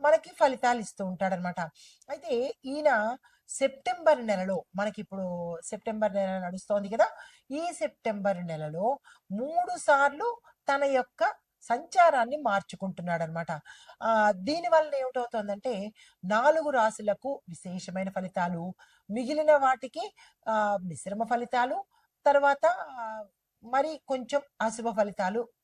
మనకి ఫలితాలు ఇస్తూ ఉంటాడనమాట. అయితే ఈయన సెప్టెంబర్ నెలలో మనకి ఇప్పుడు సెప్టెంబర్ నెల నడుస్తోంది కదా ఈ సెప్టెంబర్ నెలలో మూడు సార్లు తన యొక్క సంచారాన్ని మార్చుకుంటున్నాడు అనమాట ఆ దీని వలన ఏమిటవుతుందంటే నాలుగు రాశులకు విశేషమైన ఫలితాలు మిగిలిన వాటికి ఆ మిశ్రమ ఫలితాలు తర్వాత మరి కొంచెం అశుభ ఫలితాలు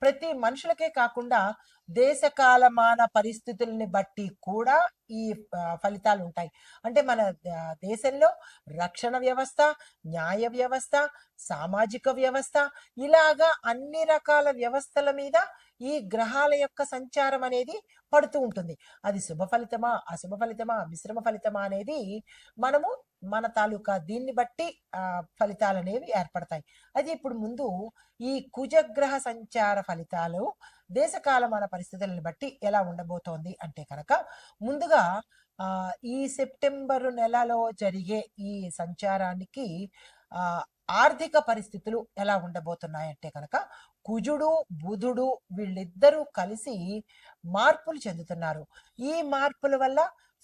ప్రతి మనుషులకే కాకుండా దేశకాలమాన పరిస్థితుల్ని బట్టి కూడా ఈ ఫలితాలు ఉంటాయి అంటే మన దేశంలో రక్షణ వ్యవస్థ న్యాయ వ్యవస్థ సామాజిక వ్యవస్థ ఇలాగా అన్ని రకాల వ్యవస్థల మీద ఈ గ్రహాల యొక్క సంచారం అనేది పడుతూ ఉంటుంది. అది శుభ ఫలితమా అశుభ ఫలితమా మిశ్రమ ఫలితమా అనేది మనము మన తాలూకా దీన్ని బట్టి ఆ ఫలితాలు అనేవి ఏర్పడతాయి. అది ఇప్పుడు ముందు ఈ కుజగ్రహ సంచార ఫలితాలు దేశకాలమాన పరిస్థితులను బట్టి ఎలా ఉండబోతోంది అంటే కనుక ముందుగా ఆ ఈ సెప్టెంబర్ నెలలో జరిగే ఈ సంచారానికి ఆ ఆర్థిక పరిస్థితులు ఎలా ఉండబోతున్నాయంటే కనుక కుజుడు బుధుడు వీళ్ళిద్దరూ కలిసి మార్పులు చెందుతున్నారు. ఈ మార్పుల వల్ల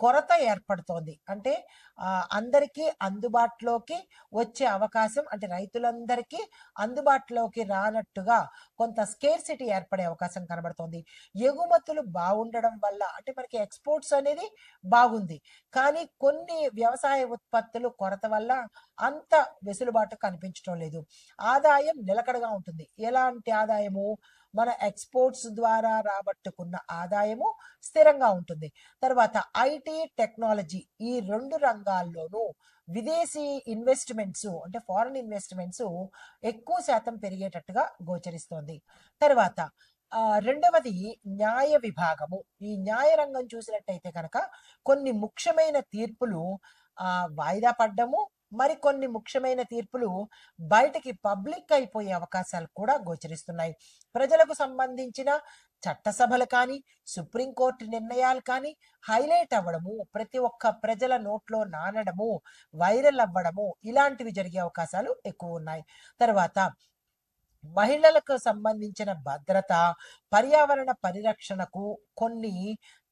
కొరత ఏర్పడుతోంది. అంటే అందరికీ అందుబాటులోకి వచ్చే అవకాశం అంటే రైతులందరికీ అందుబాటులోకి రానట్టుగా కొంత స్కేర్సిటీ ఏర్పడే అవకాశం కనబడుతోంది. ఎగుమతులు బాగుండడం వల్ల అంటే మనకి ఎక్స్పోర్ట్స్ అనేది బాగుంది. కానీ కొన్ని వ్యవసాయ ఉత్పత్తులు కొరత వల్ల అంత వెసులుబాటు కనిపించడం లేదు. ఆదాయం నిలకడగా ఉంటుంది. ఎలాంటి ఆదాయము? మన ఎక్స్పోర్ట్స్ ద్వారా రాబట్టుకున్న ఆదాయము స్థిరంగా ఉంటుంది. తర్వాత ఐటీ టెక్నాలజీ ఈ రెండు రంగాల్లోనూ విదేశీ ఇన్వెస్ట్మెంట్స్ అంటే ఫారిన్ ఇన్వెస్ట్మెంట్స్ ఎక్కువ శాతం పెరిగేటట్టుగా గోచరిస్తోంది. తర్వాత రెండవది న్యాయ విభాగము. ఈ న్యాయ రంగం చూసినట్టయితే కనుక కొన్ని ముఖ్యమైన తీర్పులు ఆ వాయిదా పడ్డము మరికొన్ని ముఖ్యమైన తీర్పులు బయటికి పబ్లిక్ అయిపోయే అవకాశాలు కూడా గోచరిస్తున్నాయి. ప్రజలకు సంబంధించిన చట్టసభలు కానీ సుప్రీంకోర్టు నిర్ణయాలు కానీ హైలైట్ అవ్వడము ప్రతి ఒక్క ప్రజల నోట్లో నానడము వైరల్ అవ్వడము ఇలాంటివి జరిగే అవకాశాలు ఎక్కువ ఉన్నాయి. తర్వాత మహిళలకు సంబంధించిన భద్రత పర్యావరణ పరిరక్షణకు కొన్ని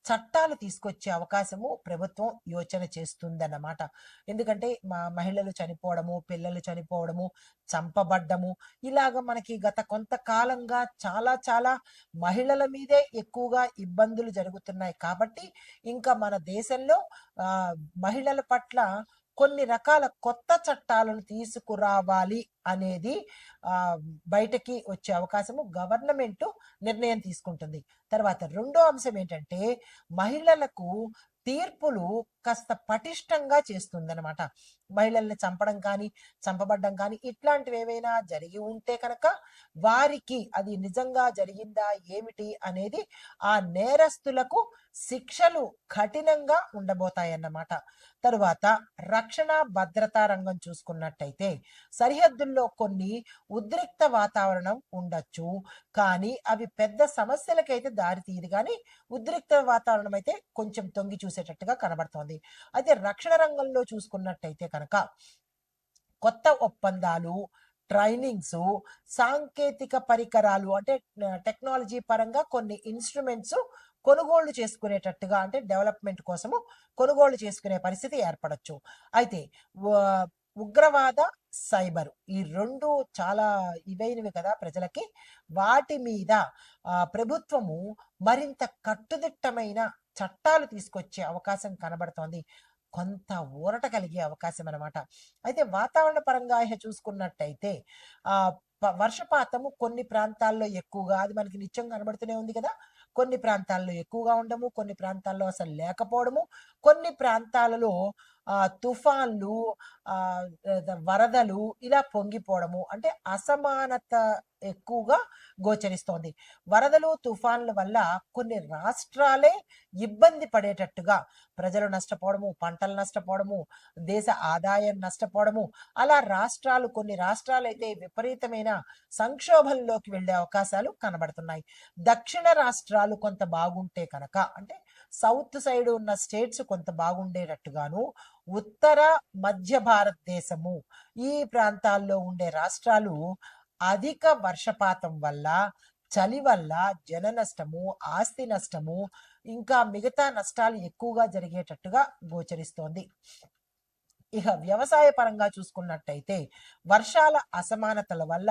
చట్టాలు తీసుకొచ్చే అవకాశము ప్రభుత్వం యోచన చేస్తుందన్నమాట. ఎందుకంటే మా మహిళలు చనిపోవడము పిల్లలు చనిపోవడము చంపబడ్డము ఇలాగ మనకి గత కొంతకాలంగా చాలా చాలా మహిళల మీదే ఎక్కువగా ఇబ్బందులు జరుగుతున్నాయి. కాబట్టి ఇంకా మన దేశంలో ఆ మహిళల పట్ల కొన్ని రకాల కొత్త చట్టాలను తీసుకురావాలి అనేది బయటకి వచ్చే అవకాశము గవర్నమెంట్ నిర్ణయం తీసుకుంటుంది. తర్వాత రెండో అంశం ఏంటంటే మహిళలకు తీర్పులు కాస్త పటిష్టంగా చేస్తుందనమాట మహిళల్ని చంపడం కానీ చంపబడ్డం కానీ ఇట్లాంటివి ఏవైనా జరిగి ఉంటే కనుక వారికి అది నిజంగా జరిగిందా ఏమిటి అనేది ఆ నేరస్తులకు శిక్షలు కఠినంగా ఉండబోతాయన్నమాట. తరువాత రక్షణ భద్రతా రంగం చూసుకున్నట్టయితే సరిహద్దుల్లో కొన్ని ఉద్రిక్త వాతావరణం ఉండొచ్చు. కానీ అవి పెద్ద సమస్యలకైతే దారితీయదు. కానీ ఉద్రిక్త వాతావరణం అయితే కొంచెం తొంగి చూసేటట్టుగా కనబడుతోంది. అయితే రక్షణ రంగంలో చూసుకున్నట్టయితే కనుక కొత్త ఒప్పందాలు ట్రైనింగ్స్ సాంకేతిక పరికరాలు అంటే టెక్నాలజీ పరంగా కొన్ని ఇన్స్ట్రుమెంట్స్ కొనుగోళ్ళు చేసుకునేటట్టుగా అంటే డెవలప్మెంట్ కోసము కొనుగోళ్ళు చేసుకునే పరిస్థితి ఏర్పడచ్చు. అయితే ఉగ్రవాద సైబర్ ఈ రెండు చాలా ఇవైనవి కదా ప్రజలకి. వాటి మీద ప్రభుత్వము మరింత కట్టుదిట్టమైన చట్టాలు తీసుకొచ్చే అవకాశం కనబడుతోంది. కొంత ఊరట కలిగే అవకాశం అన్నమాట. అయితే వాతావరణ పరంగా ఇహ చూసుకున్నట్టయితే ఆ వర్షపాతము కొన్ని ప్రాంతాల్లో ఎక్కువగా అది మనకి నిత్యం కనబడుతూనే ఉంది కదా. కొన్ని ప్రాంతాల్లో ఎక్కువగా ఉండము కొన్ని ప్రాంతాల్లో అసలు లేకపోవడము కొన్ని ప్రాంతాలలో తుఫాన్లు వరదలు ఇలా పొంగిపోవడము అంటే అసమానత ఎక్కువగా గోచరిస్తోంది. వరదలు తుఫాన్ల వల్ల కొన్ని రాష్ట్రాలే ఇబ్బంది పడేటట్టుగా ప్రజలు నష్టపోవడము పంటలు నష్టపోవడము దేశ ఆదాయం నష్టపోవడము అలా రాష్ట్రాలు కొన్ని రాష్ట్రాలు అయితే విపరీతమైన సంక్షోభంలోకి వెళ్ళే అవకాశాలు కనబడుతున్నాయి. దక్షిణ రాష్ట్రాలు కొంత బాగుంటే కనుక అంటే సౌత్ సైడ్ ఉన్న స్టేట్స్ కొంత బాగుండేటట్టుగాను ఉత్తర మధ్య భారతదేశము. ఈ ప్రాంతాల్లో ఉండే రాష్ట్రాలు అధిక వర్షపాతం వల్ల చలి వల్ల జన నష్టము ఆస్తి నష్టము ఇంకా మిగతా నష్టాలు ఎక్కువగా జరిగేటట్టుగా గోచరిస్తోంది. ఇక వ్యవసాయ పరంగా చూసుకున్నట్టయితే వర్షాల అసమానతల వల్ల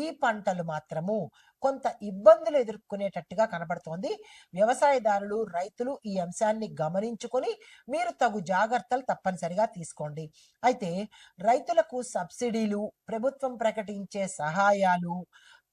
ఈ పంటలు మాత్రము కొంత ఇబ్బందులు ఎదుర్కొనేటట్టుగా కనబడుతోంది. వ్యవసాయదారులు రైతులు ఈ అంశాన్ని గమనించుకొని మీరు తగు జాగ్రత్తలు తప్పనిసరిగా తీసుకోండి. అయితే రైతులకు సబ్సిడీలు ప్రభుత్వం ప్రకటించే సహాయాలు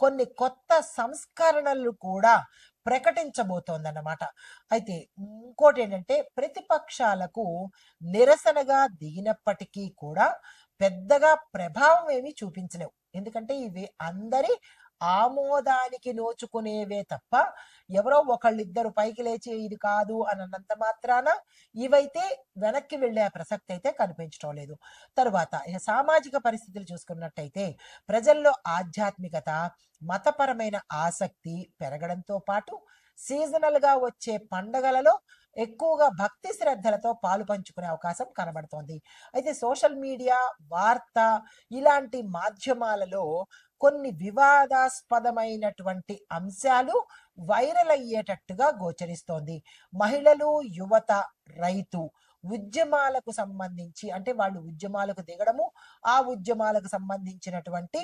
కొన్ని కొత్త సంస్కరణలు కూడా ప్రకటించబోతోందన్నమాట. అయితే ఇంకోటి ఏంటంటే ప్రతిపక్షాలకు నిరసనగా దిగినప్పటికీ కూడా పెద్దగా ప్రభావం ఏమీ చూపించలేవు. ఎందుకంటే ఇవి అందరి ఆమోదానికి నోచుకునేవే తప్ప ఎవరో ఒకళ్ళిద్దరు పైకి లేచి ఇది కాదు అని అన్నంత మాత్రాన ఇవైతే వెనక్కి వెళ్ళే ప్రసక్తి అయితే కనిపించడం లేదు. తరువాత ఇక సామాజిక పరిస్థితులు చూసుకున్నట్టయితే ప్రజల్లో ఆధ్యాత్మికత మతపరమైన ఆసక్తి పెరగడంతో పాటు సీజనల్గా వచ్చే పండగలలో ఎక్కువగా భక్తి శ్రద్ధలతో పాలు పంచుకునే అవకాశం కనబడుతోంది. అయితే సోషల్ మీడియా వార్త ఇలాంటి మాధ్యమాలలో కొన్ని వివాదాస్పదమైనటువంటి అంశాలు వైరల్ అయ్యేటట్టుగా గోచరిస్తోంది. మహిళలు యువత రైతు ఉద్యమాలకు సంబంధించి అంటే వాళ్ళు ఉద్యమాలకు దిగడము ఆ ఉద్యమాలకు సంబంధించినటువంటి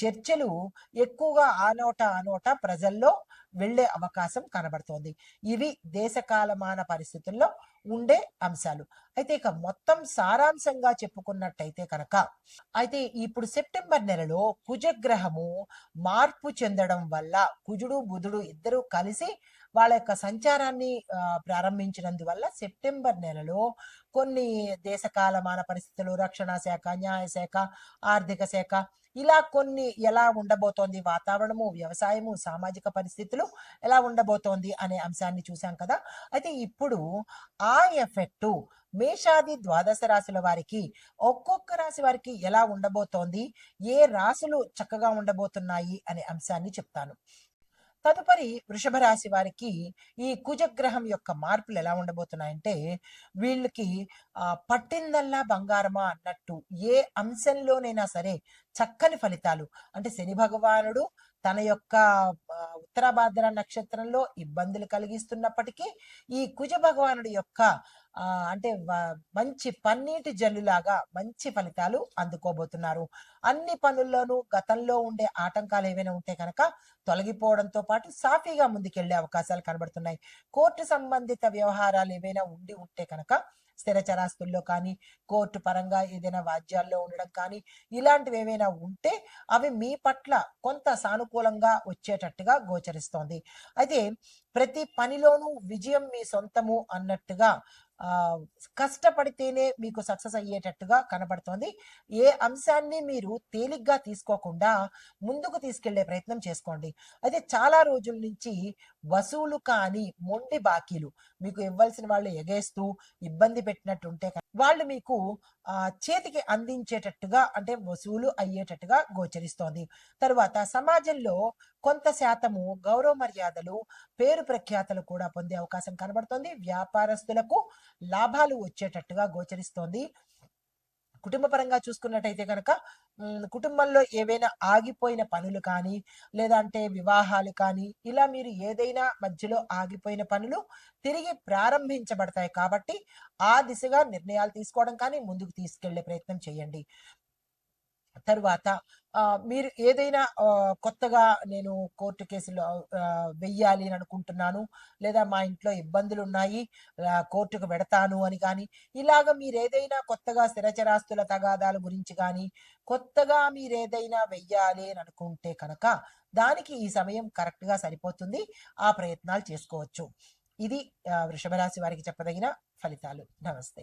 చర్చలు ఎక్కువగా ఆనోట ఆనోట ప్రజల్లో వెళ్ళే అవకాశం కనబడుతోంది. ఇవి దేశకాలమాన పరిస్థితుల్లో ఉండే అంశాలు. అయితే ఇక మొత్తం సారాంశంగా చెప్పుకున్నట్టయితే కనుక అయితే ఇప్పుడు సెప్టెంబర్ నెలలో కుజగ్రహము మార్పు చెందడం వల్ల కుజుడు బుధుడు ఇద్దరు కలిసి వాళ్ళ యొక్క సంచారాన్ని ప్రారంభించినందువల్ల సెప్టెంబర్ నెలలో కొన్ని దేశ కాలమాన పరిస్థితులు రక్షణ శాఖ న్యాయశాఖ ఆర్థిక శాఖ ఇలా కొన్ని ఎలా ఉండబోతోంది వాతావరణము వ్యవసాయము సామాజిక పరిస్థితులు ఎలా ఉండబోతోంది అనే అంశాన్ని చూసాం కదా. అయితే ఇప్పుడు ఆ ఎఫెక్టు మేషాది ద్వాదశ రాశుల వారికి ఒక్కొక్క రాశి వారికి ఎలా ఉండబోతోంది ఏ రాశులు చక్కగా ఉండబోతున్నాయి అనే అంశాన్ని చెప్తాను. తదుపరి వృషభ రాశి వారికి ఈ కుజగ్రహం యొక్క మార్పులు ఎలా ఉండబోతున్నాయంటే వీళ్ళకి ఆ, పట్టిందల్లా బంగారమా అన్నట్టు ఏ అంశంలోనైనా సరే చక్కని ఫలితాలు అంటే శని భగవానుడు తన యొక్క ఉత్తరాభాద్ర నక్షత్రంలో ఇబ్బందులు కలిగిస్తున్నప్పటికీ ఈ కుజ భగవానుడి యొక్క అంటే మంచి పన్నీటి జల్లులాగా మంచి ఫలితాలు అందుకోబోతున్నారు. అన్ని పనుల్లోనూ గతంలో ఉండే ఆటంకాలు ఏవైనా ఉంటే కనుక తొలగిపోవడంతో పాటు సాఫీగా ముందుకెళ్ళే అవకాశాలు కనబడుతున్నాయి. కోర్టు సంబంధిత వ్యవహారాలు ఏవైనా ఉండి ఉంటే కనుక స్థిర చరాస్తుల్లో కానీ కోర్టు పరంగా ఏదైనా వాద్యాల్లో ఉండడం కానీ ఇలాంటివి ఏవైనా ఉంటే అవి మీ పట్ల కొంత సానుకూలంగా వచ్చేటట్టుగా గోచరిస్తోంది. అయితే ప్రతి పనిలోనూ విజయం మీ సొంతము అన్నట్టుగా కష్టపడితేనే మీకు సక్సెస్ అయ్యేటట్టుగా కనబడుతోంది. ఏ అంశాన్ని మీరు తేలిగ్గా తీసుకోకుండా ముందుకు తీసుకెళ్ళే ప్రయత్నం చేసుకోండి. అయితే చాలా రోజుల నుంచి వసూలు కాని మొండి బాకీలు మీకు ఇవ్వాల్సిన వాళ్ళు ఎగేస్తూ ఇబ్బంది పెట్టినట్టుంటే వాళ్ళు మీకు చేతికి అందించేటట్టుగా అంటే వసూలు అయ్యేటట్టుగా గోచరిస్తోంది. తరువాత సమాజంలో కొంత శాతము గౌరవ మర్యాదలు పేరు ప్రఖ్యాతలు కూడా పొందే అవకాశం కనబడుతోంది. వ్యాపారస్తులకు లాభాలు వచ్చేటట్టుగా గోచరిస్తోంది. కుటుంబ పరంగా చూసుకున్నట్టయితే కనుక కుటుంబంలో ఏవైనా ఆగిపోయిన పనులు కానీ లేదంటే వివాహాలు కానీ ఇలా మీరు ఏదైనా మధ్యలో ఆగిపోయిన పనులు తిరిగి ప్రారంభించబడతాయి కాబట్టి ఆ దిశగా నిర్ణయాలు తీసుకోవడం కానీ ముందుకు తీసుకెళ్ళే ప్రయత్నం చేయండి. తరువాత మీరు ఏదైనా కొత్తగా నేను కోర్టు కేసులో వెయ్యాలి అని అనుకుంటున్నాను లేదా మా ఇంట్లో ఇబ్బందులు ఉన్నాయి కోర్టుకు పెడతాను అని కానీ ఇలాగ మీరు ఏదైనా కొత్తగా స్థిరచరాస్తుల తగాదాల గురించి కానీ కొత్తగా మీరు ఏదైనా వెయ్యాలి అని అనుకుంటే కనుక దానికి ఈ సమయం కరెక్ట్గా సరిపోతుంది ఆ ప్రయత్నాలు చేసుకోవచ్చు. ఇది వృషభరాశి వృషభ రాశి వారికి చెప్పదగిన ఫలితాలు. నమస్తే.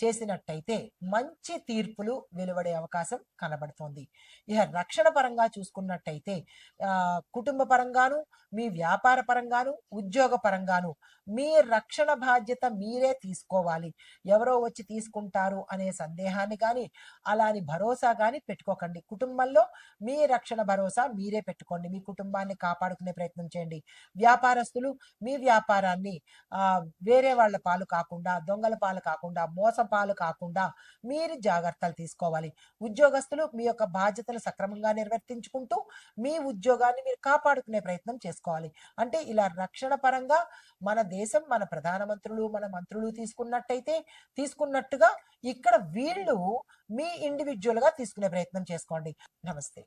చేసినట్టయితే మంచి తీర్పులు వెలువడే అవకాశం కనబడుతోంది. ఇక రక్షణ పరంగా చూసుకున్నట్టయితే కుటుంబ పరంగాను మీ వ్యాపార పరంగాను ఉద్యోగ పరంగాను మీ రక్షణ బాధ్యత మీరే తీసుకోవాలి. ఎవరో వచ్చి తీసుకుంటారు అనే సందేహాన్ని కానీ అలాని భరోసా కానీ పెట్టుకోకండి. కుటుంబంలో మీ రక్షణ భరోసా మీరే పెట్టుకోండి. మీ కుటుంబాన్ని కాపాడుకునే ప్రయత్నం చేయండి. వ్యాపారస్తులు మీ వ్యాపారాన్ని వేరే వాళ్ళ పాలు కాకుండా దొంగల పాలు కాకుండా మోసం పాలు కాకుండా మీరు జాగ్రత్తలు తీసుకోవాలి. ఉద్యోగస్తులు మీ యొక్క బాధ్యతలు సక్రమంగా నిర్వర్తించుకుంటూ మీ ఉద్యోగాన్ని మీరు కాపాడుకునే ప్రయత్నం చేసుకోవాలి. అంటే ఇలా రక్షణ పరంగా మన దేశం మన ప్రధానమంత్రులు మన మంత్రులు తీసుకున్నట్టయితే తీసుకున్నట్టుగా ఇక్కడ వీళ్ళు మీ ఇండివిజువల్గా తీసుకునే ప్రయత్నం చేసుకోండి. నమస్తే.